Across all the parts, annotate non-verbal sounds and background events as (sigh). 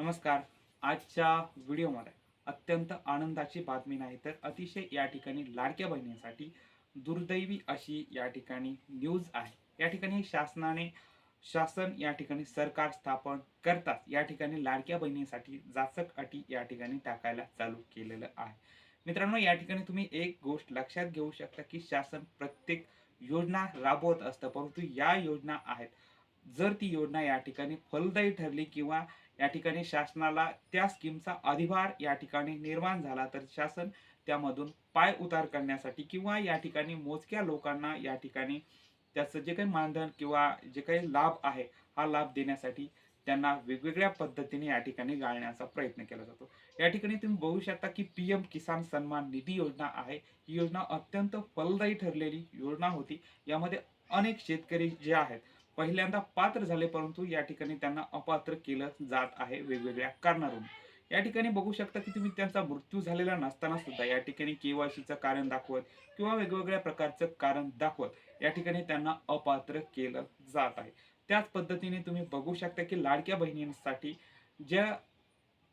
नमस्कार. आजच्या व्हिडिओमध्ये अत्यंत आनंदाची बातमी नाही तर अतिशय या ठिकाणी लाडक्या बहिणींसाठी दुर्दैवी अशी या ठिकाणी न्यूज आहे. या ठिकाणी शासनाने शासन या ठिकाणी सरकार स्थापन करताच या ठिकाणी लाडक्या बहिणींसाठी जाचक अटी या ठिकाणी टाकायला चालू केलेलं आहे. मित्रांनो या ठिकाणी तुम्ही एक गोष्ट लक्षात घेऊ शकता की शासन प्रत्येक योजना राबवत असतं परंतु या योजना आहेत. जर ती योजना या ठिकाणी फलदायी ठरली किंवा या ठिकाणी शासनाला त्या स्कीमचा अधिभार या ठिकाणी निर्माण झाला तर शासन त्यामधून पाय उतार करण्यासाठी किंवा या ठिकाणी मोजक्या लोकांना या ठिकाणी त्याचं जे काही मानधन किंवा जे काही लाभ आहे हा लाभ देण्यासाठी त्यांना वेगवेगळ्या पद्धतीने या ठिकाणी गाळण्याचा प्रयत्न केला जातो. या ठिकाणी तुम्ही बघू शकता की पी एम किसान सन्मान निधी योजना आहे. ही योजना अत्यंत फलदायी ठरलेली योजना होती. यामध्ये अनेक शेतकरी जे आहेत पहिल्यांदा पात्र झाले परंतु या ठिकाणी त्यांना अपात्र केलं जात आहे वेगवेगळ्या कारणावरून. या ठिकाणी बघू शकता की तुम्ही त्यांचा मृत्यू झालेला नसताना सुद्धा या ठिकाणी केवायसीचं कारण दाखवत किंवा वेगवेगळ्या प्रकारचं कारण दाखवत या ठिकाणी त्यांना अपात्र केलं जात आहे. त्याच पद्धतीने तुम्ही बघू शकता की लाडक्या बहिणींसाठी ज्या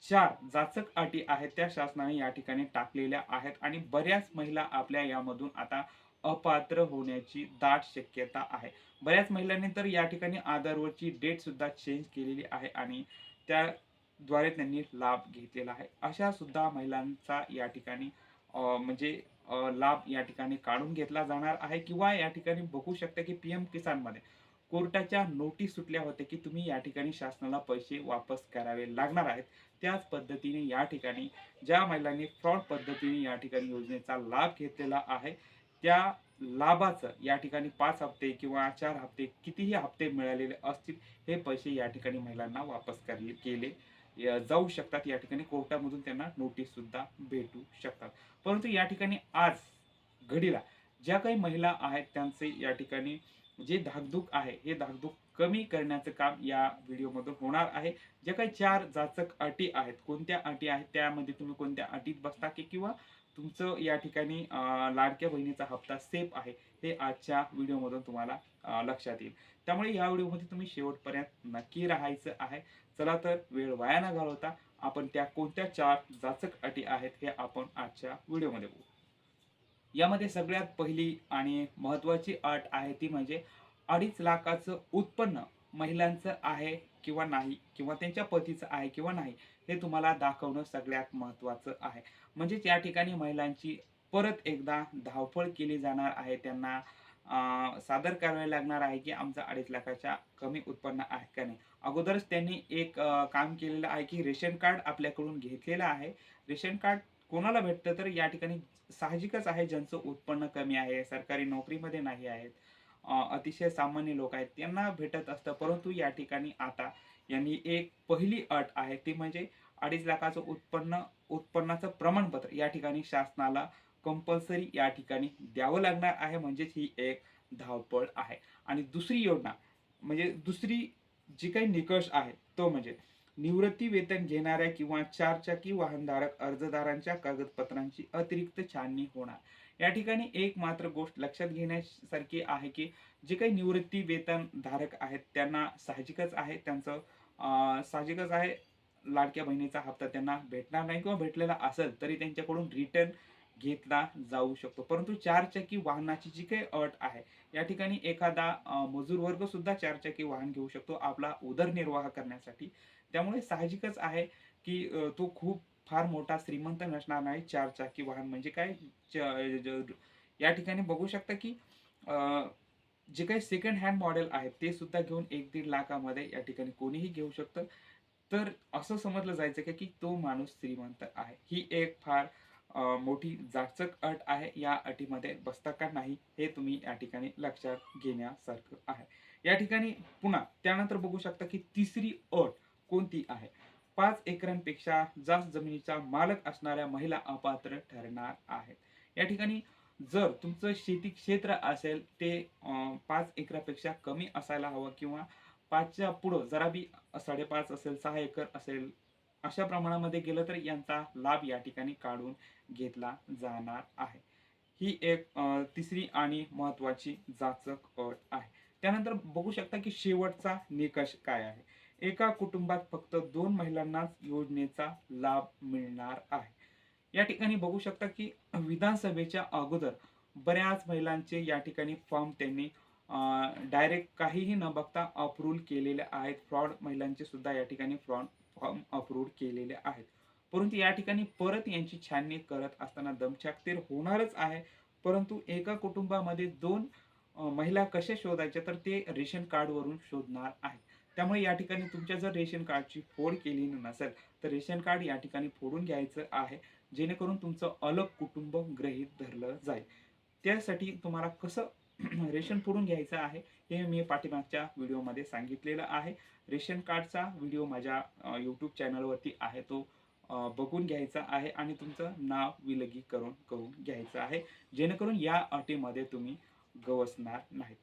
चार जाचक अटी आहेत त्या शासनाने या ठिकाणी टाकलेल्या आहेत आणि बऱ्याच महिला आपल्या यामधून आता अपात्र होण्याची दाट शक्यता आहे. बऱ्याच महिलांनी तर या ठिकाणी आधारवरची डेट सुद्धा चेंज केलेली आहे आणि त्याद्वारे त्यांनी लाभ घेतलेला आहे. अशा सुद्धा महिलांचा या ठिकाणी म्हणजे लाभ या ठिकाणी काढून घेतला जाणार आहे किंवा या ठिकाणी बघू शकता की पी एम किसानमध्ये कोर्टाच्या नोटीस सुटल्या होत्या की तुम्ही या ठिकाणी शासनाला पैसे वापस करावे लागणार आहेत. त्याच पद्धतीने या ठिकाणी ज्या महिलांनी फ्रॉड पद्धतीने या ठिकाणी योजनेचा लाभ घेतलेला आहे त्या लाभाचं या ठिकाणी पाच हप्ते किंवा चार हप्ते कितीही हप्ते मिळालेले असतील हे पैसे या ठिकाणी महिलांना वापस करले केले जाऊ शकतात. या ठिकाणी कोर्टामधून त्यांना नोटीस सुद्धा भेटू शकतात. परंतु या ठिकाणी आज घडीला ज्या काही महिला आहेत त्यांचे या ठिकाणी जे धाकधूक आहे हे धाकधूक कमी करण्याचं काम या व्हिडिओमधून होणार आहे. ज्या काही चार जाचक अटी आहेत कोणत्या अटी आहेत त्यामध्ये तुम्ही कोणत्या अटीत बसता की किंवा तुमचं या ठिकाणी लाडक्या बहिणीचा हप्ता सेफ आहे हे आजच्या व्हिडिओमधून तुम्हाला लक्षात येईल. त्यामुळे या व्हिडिओमध्ये तुम्ही शेवटपर्यंत नक्की राहायचं आहे. चला तर वेळ वाया न घालवता आपण त्या कोणत्या चार जाचक अटी आहेत हे आपण आजच्या व्हिडिओमध्ये बघू. यामध्ये सगळ्यात पहिली आणि महत्वाची अट आहे ती म्हणजे अडीच लाखाचं उत्पन्न महिलांचं आहे किंवा नाही किंवा त्यांच्या पतीचं आहे किंवा नाही हे तुम्हाला दाखवणं सगळ्यात महत्त्वाचं आहे. म्हणजेच या ठिकाणी महिलांची परत एकदा धावपळ केली जाणार आहे. त्यांना सादर करावे लागणार आहे की आमचं अडीच लाखाच्या कमी उत्पन्न आहे का नाही. अगोदरच त्यांनी एक काम केलेलं आहे की रेशन कार्ड आपल्याकडून घेतलेलं आहे. रेशन कार्ड कोणाला भेटतं तर या ठिकाणी साहजिकच आहे. ज्यांचं उत्पन्न कमी आहे सरकारी नोकरीमध्ये नाही आहेत अतिशय सामान्य लोक आहेत. त्यांना भेटत असतं. परंतु या ठिकाणी आता यांनी एक पहिली अट आहे. ती म्हणजे अडीच लाखाचं उत्पन्न उत्पन्नाचं प्रमाणपत्र या ठिकाणी शासनाला कंपल्सरी या ठिकाणी द्यावं लागणार आहे. म्हणजेच ही एक धावपळ आहे. आणि दुसरी योजना म्हणजे दुसरी जी काही निकष आहे तो म्हणजे निवृत्ती वेतन घेणाऱ्या किंवा चारचाकी वाहनधारक अर्जदारांच्या कागदपत्रांची अतिरिक्त छाननी होणार. या ठिकाणी एक मात्र गोष्ट लक्षात घेण्यासारखी आहे की जे काही निवृत्ती वेतन धारक आहेत त्यांना साहजिकच आहे त्यांचं साहजिकच आहे लाडक्या बहिणीचा हप्ता त्यांना भेटणार नाही किंवा भेटलेला असेल तरी त्यांच्याकडून रिटर्न घेतला जाऊ शकतो. परंतु चारचाकी वाहनाची जी काही अट आहे या ठिकाणी एखादा मजूर वर्ग सुद्धा चारचाकी वाहन घेऊ शकतो आपला उदरनिर्वाह करण्यासाठी. त्यामुळे साहजिकच आहे की तो खूप फार मोठा श्रीमंत नसणार नाही चारचाकी वाहन. म्हणजे काय? च- या ठिकाणी बघू शकता की जे काही सेकंड हँड मॉडेल आहेत ते सुद्धा घेऊन एक दीड लाखामध्ये या ठिकाणी कोणीही घेऊ शकतं. तर असं समजलं जायचं का की तो माणूस श्रीमंत आहे. ही एक फार मोठी जाचक अट आहे. या अटीमध्ये बसता का नाही हे तुम्ही या ठिकाणी लक्षात घेण्यासारखं आहे. या ठिकाणी पुन्हा त्यानंतर बघू शकता की तिसरी अट कोणती आहे? पाच एकरांपेक्षा जास्त जमिनीचा मालक असणाऱ्या महिला अपात्र ठरणार आहेत. या ठिकाणी जर तुमचं शेती क्षेत्र असेल ते पाच एकरापेक्षा कमी असायला हवं किंवा पाचच्या पुढं जरा बी साडेपाच असेल सहा एकर असेल अशा प्रमाणामध्ये गेलं तर यांचा लाभ या ठिकाणी काढून घेतला जाणार आहे. ही एक तिसरी आणि महत्वाची जाचक अट आहे. त्यानंतर बघू शकता की शेवटचा निकष काय आहे. एका कुटुंबात फक्त दोन महिलांनाच योजनेचा लाभ मिळणार आहे. या ठिकाणी बघू शकता की विधानसभेच्या अगोदर बऱ्याच महिलांचे या ठिकाणी फॉर्म त्यांनी डायरेक्ट काहीही न बघता अप्रूव्ह केलेले आहेत. फ्रॉड महिलांचे सुद्धा या ठिकाणी फ्रॉड फॉर्म अप्रूव्ह केलेले आहेत. परंतु या ठिकाणी परत यांची छाननी करत असताना दमछाक तर होणारच आहे. परंतु एका कुटुंबामध्ये दोन महिला कशा शोधायच्या तर ते रेशन कार्डवरून शोधणार आहेत. त्यामुळे या ठिकाणी तुमच्या जर रेशन कार्डची फोड केली नसेल तर रेशन कार्ड या ठिकाणी फोडून घ्यायचं आहे जेणेकरून तुमचं अलग कुटुंब गृहीत धरलं जाईल. त्यासाठी तुम्हाला कसं (clears throat) रेशन फोडून घ्यायचं आहे हे मी पाठीमागच्या व्हिडिओमध्ये सांगितलेलं आहे. रेशन कार्डचा व्हिडिओ माझ्या यूट्यूब चॅनलवरती आहे तो बघून घ्यायचा आहे आणि तुमचं नाव विलगीकरण करून घ्यायचं आहे जेणेकरून या अटीमध्ये तुम्ही गवसणार नाहीत.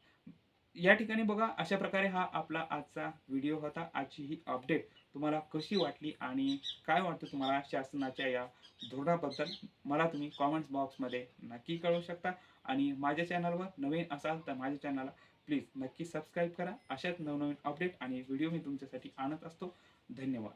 या ठिकाणी बघा अशा प्रकारे हा आपला आजचा व्हिडिओ होता. आजची ही अपडेट तुम्हाला कशी वाटली आणि काय वाटतं तुम्हाला शासनाच्या या धोरणाबद्दल मला तुम्ही कॉमेंट्स बॉक्समध्ये नक्की कळवू शकता. आणि माझ्या चॅनलवर नवीन असाल तर माझ्या चॅनलला प्लीज नक्की सबस्क्राईब करा. अशाच नवनवीन अपडेट आणि व्हिडिओ मी तुमच्यासाठी आणत असतो. धन्यवाद.